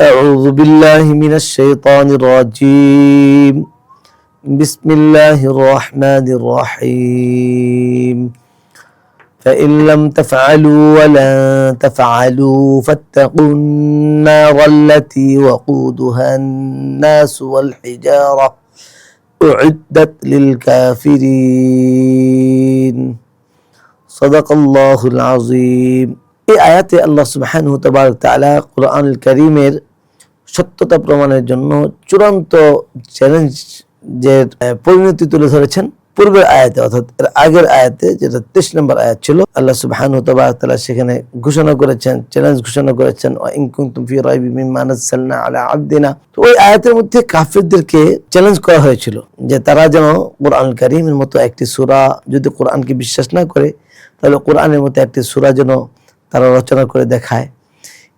أعوذ بالله من الشيطان الرجيم بسم الله الرحمن الرحيم فإن لم تفعلوا ولن تفعلوا فاتقوا النار التي وقودها الناس والحجارة أعدت للكافرين صدق الله العظيم এই আয়াতে আল্লাহ সুবহানাহু তাবারক তাআলা কোরআনুল কারীমের সত্যতা প্রমাণের জন্য চূড়ান্ত চ্যালেঞ্জ যে পরিণতি তুলে ধরেছেন পূর্বের আয়াতে, অর্থাৎ এর আগের আয়াতে, যেটা তেইশ নম্বর আয়াত ছিল, আল্লাহ সুবহানাহু তাবারক তাআলা সেখানে ঘোষণা করেছেন চ্যালেঞ্জ ঘোষণা করেছেন আবদিনা। তো ওই আয়াতের মধ্যে কাফিরদেরকে চ্যালেঞ্জ করা হয়েছিল যে, তারা যেন কোরআন কারীমের মতো একটি সুরা যদি কোরআনকে বিশ্বাস না করে, তাহলে কোরআনের মতো একটি সুরা যেন তারা রচনা করে দেখায়।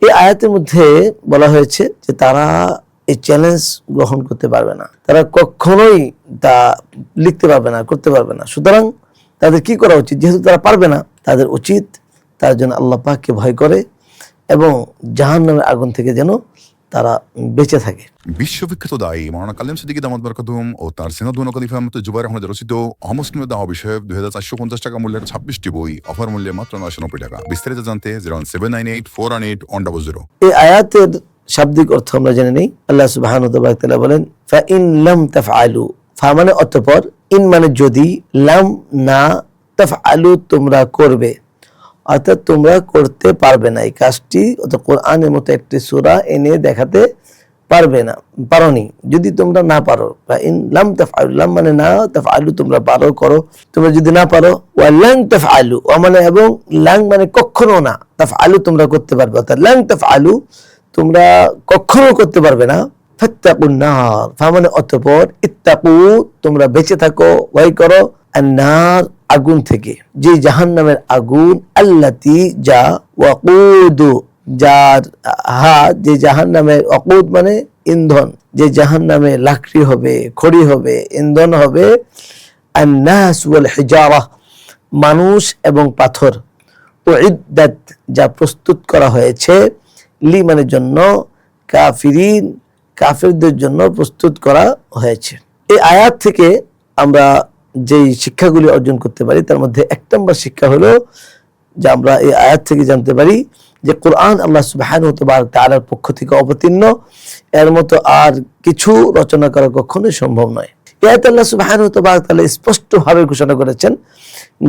এই আয়াতের মধ্যে বলা হয়েছে যে তারা এই চ্যালেঞ্জ গ্রহণ করতে পারবে না। তারা কখনোই তা লিখতে পারবে না, করতে পারবে না। সুতরাং তাদের কি করা উচিত? যেহেতু তারা পারবে না, তাদের উচিত তার জন্য আল্লাহ পাককে ভয় করে এবং জাহান নামের আগুন থেকে যেন তারা বেঁচে থাকে। বিশ্ববিখ্যাত দায়ী মৌলানা কালিম সিদ্দিকী দামাদ বরকাতুম ও তার সিনাদুন খলিফা আহমদ জুবাইর আহমদ রচিত অমুসলিমের দাওয়া বিষয়ে দুই হাজার চারশো পঞ্চাশ টাকা মূল্যের ছাব্বিশটি বই অফার মূল্যে মাত্র নয়শো নব্বই টাকা। বিস্তারিত জানতে zero seven nine eight four one eight one double zero. এই আয়াতের শাব্দিক অর্থ আমরা জেনে নেই। আল্লাহ সুবহানাহু ওয়া তাআলা বলেন ফা ইন লাম তাফআলু। ফা মানে অতঃপর ইন মানে যদি লাম না তাফআলু তোমরা করবে। অর্থাৎ তোমরা করতে পারবে না। এই কাজটি অর্থাৎ কোরআনের মতো একটি সূরা এনে দেখাতে পারবে না, পারোনি। যদি তোমরা না পারো, বা ইন লাম লাম মানে না তাফআলু, তোমরা পারো, করো। তোমরা যদি না পারো, ওয়া লান তাফআলু ও মানে এবং লাং মানে কখনো না, তাফআলু তোমরা করতে পারবে। অর্থাৎ লাং তাফআলু তোমরা কখনো করতে পারবে না। ফাত্তাকুন নার ফা মানে অতঃপর ইত্তাকু, তোমরা বেঁচে থাকো ওয়াই করো। আর নার আগুন থেকে। যে জাহান্নামের আগুন, আল্লাতি যা ওয়াকুদু, যার, হা, যে জাহান্নামের অকুদ মানে ইন্ধন, যে জাহান্নামে লাকড়ি হবে, খড়ি হবে, ইন্ধন হবে মানুষ এবং পাথর। উইদ্দাত, যা প্রস্তুত করা হয়েছে লিমানের জন্য, কাফিরিন, কাফিরদের জন্য প্রস্তুত করা হয়েছে। এই আয়াত থেকে আমরা যেই শিক্ষাগুলি অর্জন করতে পারি, তার মধ্যে এক নম্বর শিক্ষা হলো যে আমরা এই আয়াত থেকে জানতে পারি যে কোরআন আল্লাহ সুবহানাহু ওয়া তাআলার পক্ষ থেকে অবতীর্ণ। এর মতো আর কিছু রচনা করা কখনোই সম্ভব নয়। এই আয়াতে আল্লাহ সুবহানাহু ওয়া তাআলা স্পষ্টভাবে ঘোষণা করেছেন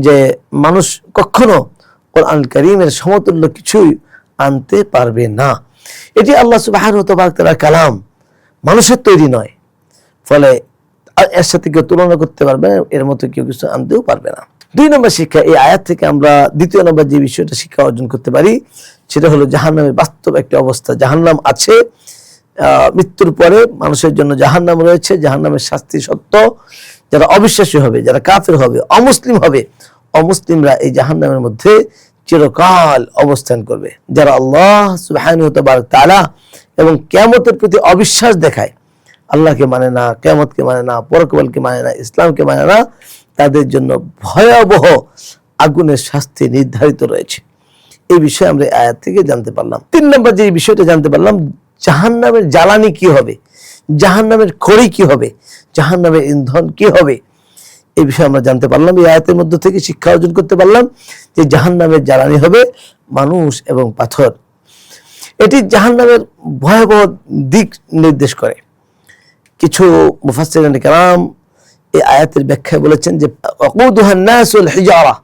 যে মানুষ কখনো কোরআন করিমের সমতুল্য কিছুই আনতে পারবে না। এটি আল্লাহ সুবহানাহু ওয়া তাআলার কালাম। মানুষের তৈরি নয়। ফলে আর এর সাথে কেউ তুলনা করতে পারবে না এর মতো কেউ কিছু আনতেও পারবে না। দুই নম্বর শিক্ষা, এই আয়াত থেকে আমরা দ্বিতীয় নম্বর যে বিষয়টা শিক্ষা অর্জন করতে পারি, সেটা হলো জাহান্নামের বাস্তব একটি অবস্থা। জাহান্নাম আছে মৃত্যুর পরে মানুষের জন্য জাহান্নাম রয়েছে। জাহান্নামের শাস্তি সত্য। যারা অবিশ্বাসী হবে, যারা কাফের হবে, অমুসলিম হবে, অমুসলিমরা এই জাহান্নামের মধ্যে চিরকাল অবস্থান করবে। যারা আল্লাহ ওয়া তাআলা এবং কিয়ামতের প্রতি অবিশ্বাস দেখায় আল্লাহকে মানে না কেমতকে মানে না পরকবলকে মানে না, ইসলামকে মানে না, তাদের জন্য ভয়াবহ আগুনের শাস্তি নির্ধারিত রয়েছে। এই বিষয়ে আমরা আয়াত থেকে জানতে পারলাম। তিন নম্বর যে বিষয়টা জানতে পারলাম, জাহান্নামের জ্বালানি কি হবে? জাহান্নামের খড়ি কি হবে? জাহান্নামের ইন্ধন কি হবে? এই বিষয়ে আমরা জানতে পারলাম। এই আয়াতের মধ্য থেকে শিক্ষা অর্জন করতে পারলাম যে জাহান্নামের জ্বালানি হবে মানুষ এবং পাথর। এটি জাহান্নামের ভয়াবহ দিক নির্দেশ করে। কিছু মুফাসসিরিন কেরাম এই আয়াতের ব্যাখ্যায় বলেছেন যে ওয়াকুদুহান নাসুল হিজারা।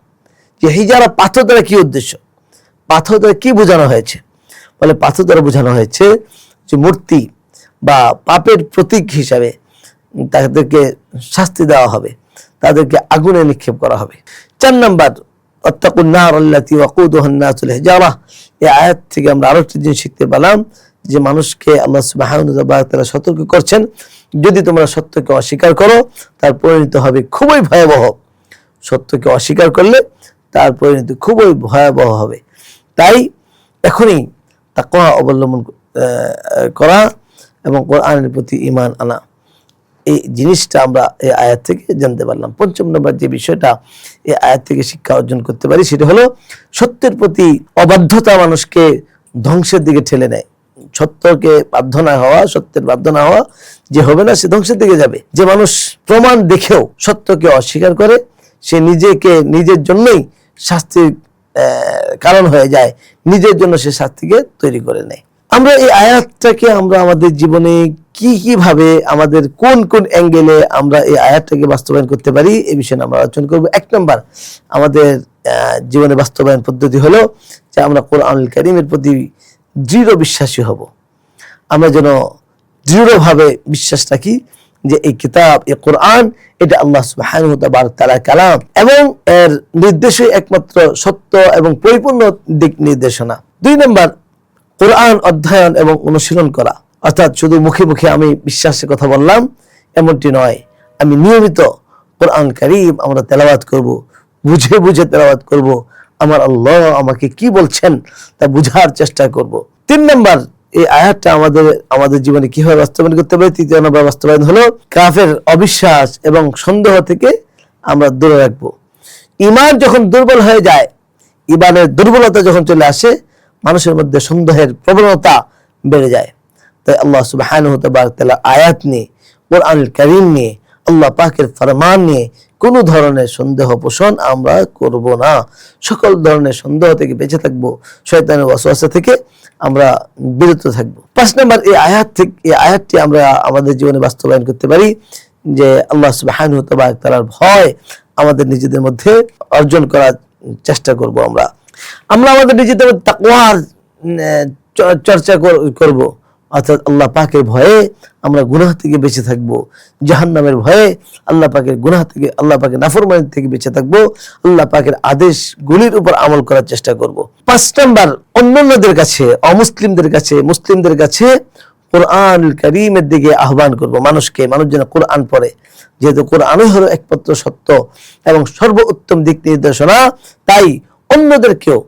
যে হিজারা পাথর দ্বারা কি উদ্দেশ্য? পাথর দ্বারা কি বোঝানো হয়েছে? বলে পাথর দ্বারা বোঝানো হয়েছে যে মূর্তি বা পাপের প্রতীক হিসাবে তাদেরকে শাস্তি দেওয়া হবে, তাদেরকে আগুনে নিক্ষেপ করা হবে। চার নাম্বার, অত্তাকুন নার আল্লাতি ওয়াকুদুহান নাসুল হিজারা। এই আয়াত থেকে আমরা আরও একটি জিনিস শিখতে পেলাম যে মানুষকে আল্লাহ তাআলা সতর্ক করছেন, যদি তোমরা সত্যকে অস্বীকার করো, তার পরিণত হবে খুবই ভয়াবহ। সত্যকে অস্বীকার করলে তার পরিণতি খুবই ভয়াবহ হবে। তাই এখনই তাকওয়া অবলম্বন করা এবং কোরআনের প্রতি ঈমান আনা। এই জিনিসটা আমরা এই আয়াত থেকে জানতে পারলাম। পঞ্চম নম্বর যে বিষয়টা এই আয়াত থেকে শিক্ষা অর্জন করতে পারি, সেটা হলো সত্যের প্রতি অবাধ্যতা মানুষকে ধ্বংসের দিকে ঠেলে নেয় সত্যকে বাধ্য না হওয়া, সত্যের বাধ্য না হওয়া যে হবে না, সে ধ্বংসের দিকে যাবে। যে মানুষ প্রমাণ দেখেও সত্যকে অস্বীকার করে, সে নিজেকে নিজের জন্যই শাস্তির কারণ হয়ে যায়। নিজের জন্য সে শাস্তিকে তৈরি করে নেয়। আমরা এই আয়াতটাকে আমরা আমাদের জীবনে কি কি ভাবে আমাদের কোন কোন অ্যাঙ্গেলে আমরা এই আয়াতটাকে বাস্তবায়ন করতে পারি এই বিষয়ে আমরা আলোচনা করব। এক নম্বর, আমাদের জীবনে বাস্তবায়ন পদ্ধতি হলো যে আমরা কোরআন করিমের প্রতি দৃঢ় বিশ্বাসী হব। আমরা যেন দৃঢ়ভাবে বিশ্বাস রাখি যে এই কিতাব, এই কোরআন, এটা আল্লাহ সুবহানাহু ওয়া কালাম এবং এর নির্দেশই একমাত্র সত্য এবং পরিপূর্ণ দিক নির্দেশনা। দুই নম্বর, কোরআন অধ্যয়ন এবং অনুশীলন করা। অর্থাৎ শুধু মুখে মুখে আমি বিশ্বাসের কথা বললাম, এমনটি নয়। আমি নিয়মিত কোরআন কারীম আমরা তেলাওয়াত করব, বুঝে বুঝে তেলাওয়াত করব আমার আল্লাহ আমাকে কি বলছেন তা বুঝার চেষ্টা করব। তিন নম্বর, এই আয়াতটা আমাদের আমাদের জীবনে কীভাবে বাস্তবায়ন করতে পারি? তৃতীয় নম্বর বাস্তবায়ন হলো কাফের অবিশ্বাস এবং সন্দেহ থেকে আমরা দূরে রাখব। ইমান যখন দুর্বল হয়ে যায় ইমানের দুর্বলতা যখন চলে আসে, মানুষের মধ্যে সন্দেহের প্রবণতা বেড়ে যায়। তাই আল্লাহ তাআলা আয়াত নিয়ে কোরআন কারীম নিয়ে, আল্লাহ পাকের ফরমান নিয়ে কোনো ধরনের সন্দেহ পোষণ আমরা করব না। সকল ধরনের সন্দেহ থেকে বেঁচে থাকব, শয়তানের ওয়াসওয়াসা থেকে আমরা বিরত থাকব। পাঁচ নম্বর, এই আয়াত থেকে, এই আয়াতটি আমরা আমাদের জীবনে বাস্তবায়ন করতে পারি যে আল্লাহ সুবহানাহু ওয়া তাআলার ভয় আমাদের নিজেদের মধ্যে অর্জন করার চেষ্টা করব আমরা। আমরা আমাদের নিজেদের তাকওয়ার চর্চা কর- করব। অর্থাৎ আল্লাহ পাকের ভয়ে আমরা গুনাহ থেকে বেঁচে থাকব। জাহান্নামের ভয়ে আল্লাহ পাকের গুনাহ থেকে, আল্লাহ পাকের নাফরমানি থেকে বেঁচে থাকব। আল্লাহ পাকের আদেশগুলির উপর আমল করার চেষ্টা করব। পাঁচ নাম্বার, অন্যান্যদের কাছে, অমুসলিমদের কাছে, মুসলিমদের কাছে কোরআন করিমের দিকে আহ্বান করব। মানুষকে, মানুষ যেন কোরআন পড়ে। যেহেতু কোরআনই হলো একমাত্র সত্য এবং সর্বোত্তম দিক নির্দেশনা, তাই অন্যদেরকেও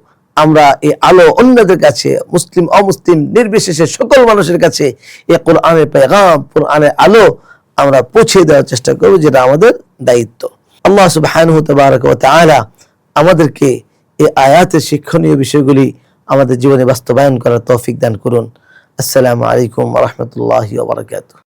আমরা এই আলো অন্যদের কাছে, মুসলিম, অমুসলিম, নির্বিশেষে সকল মানুষের কাছে এই কোরআনের পেগাম, কোরআনের আলো আমরা পৌঁছে দেওয়ার চেষ্টা করব, যেটা আমাদের দায়িত্ব। আল্লাহ তাআলা আমাদেরকে এই আয়াতের শিক্ষণীয় বিষয়গুলি আমাদের জীবনে বাস্তবায়ন করার তৌফিক দান করুন। আসসালামু আলাইকুম রাহমাতুল্লাহি কাটবে